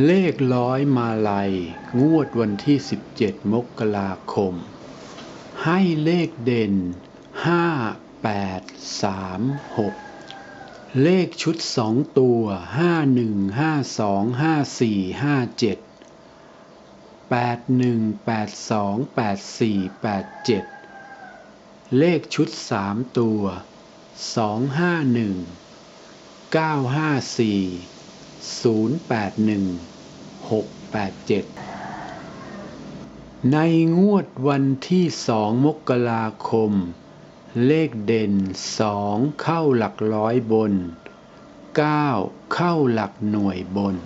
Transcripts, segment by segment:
เลขร้อยมาลัย งวดวันที่ 17 มกราคม ให้เลขเด่น 5 8 3 6 เลขชุด 2 ตัว 5 1 5 2 5 4 5 7 8 1 8 2 8 4 8 7 เลขชุด 3 ตัว 2 5 1 9 5 4 081 687 ในงวดวันที่สองมกราคม เลขเด่นสองเข้าหลักร้อยบน 9 เข้าหลักหน่วยบน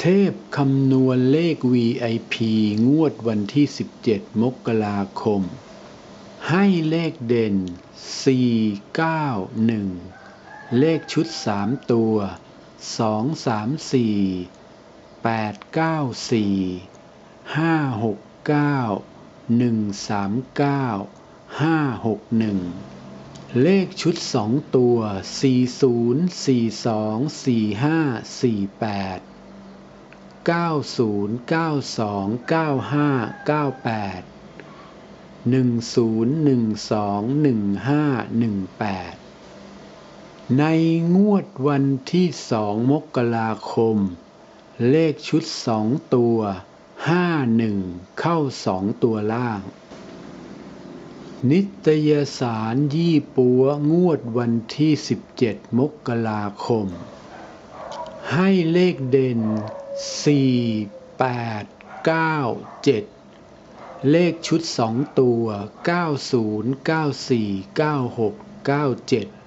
เทพคำนวณเลข VIP งวดวันที่ 17 มกราคม ให้เลขเด่น 491 เลขชุด3ตัว2 3 4 8 9 4 5 6 9 1 3 9 5 6 1เลขชุด2ตัว40 42 45 48 90 92 95 98 10 12 15 18 ในงวดวันที่สองมกราคม เลขชุดสองตัว51เข้าสองตัวล่าง นิตยสารยี่ปัวงวดวันที่ 17 มกราคม ให้เลขเด่น 4 8 9 7 เลขชุด2ตัว 90 94 96 97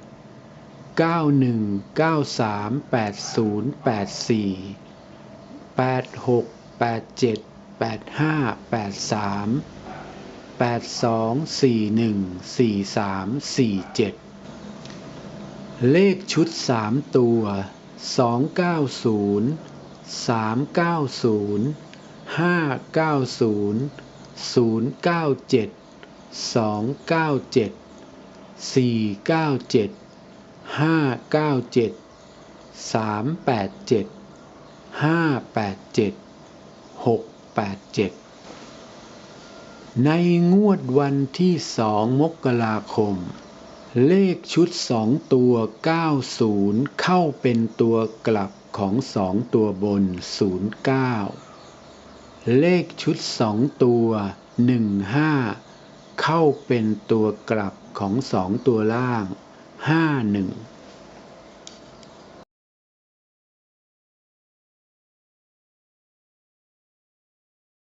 91 93 80 84 86 87 85 83 82 41 43 47 เลขชุด 3 ตัว 290 390 590 097 297 497 597 387 587 687ในงวดวันที่สองมกราคม เลขชุดสองตัว 90 เข้าเป็นตัวกลับของสองตัวบน 09 เลขชุดสองตัว 15 เข้าเป็นตัวกลับของสองตัวล่าง ห้าหนึ่ง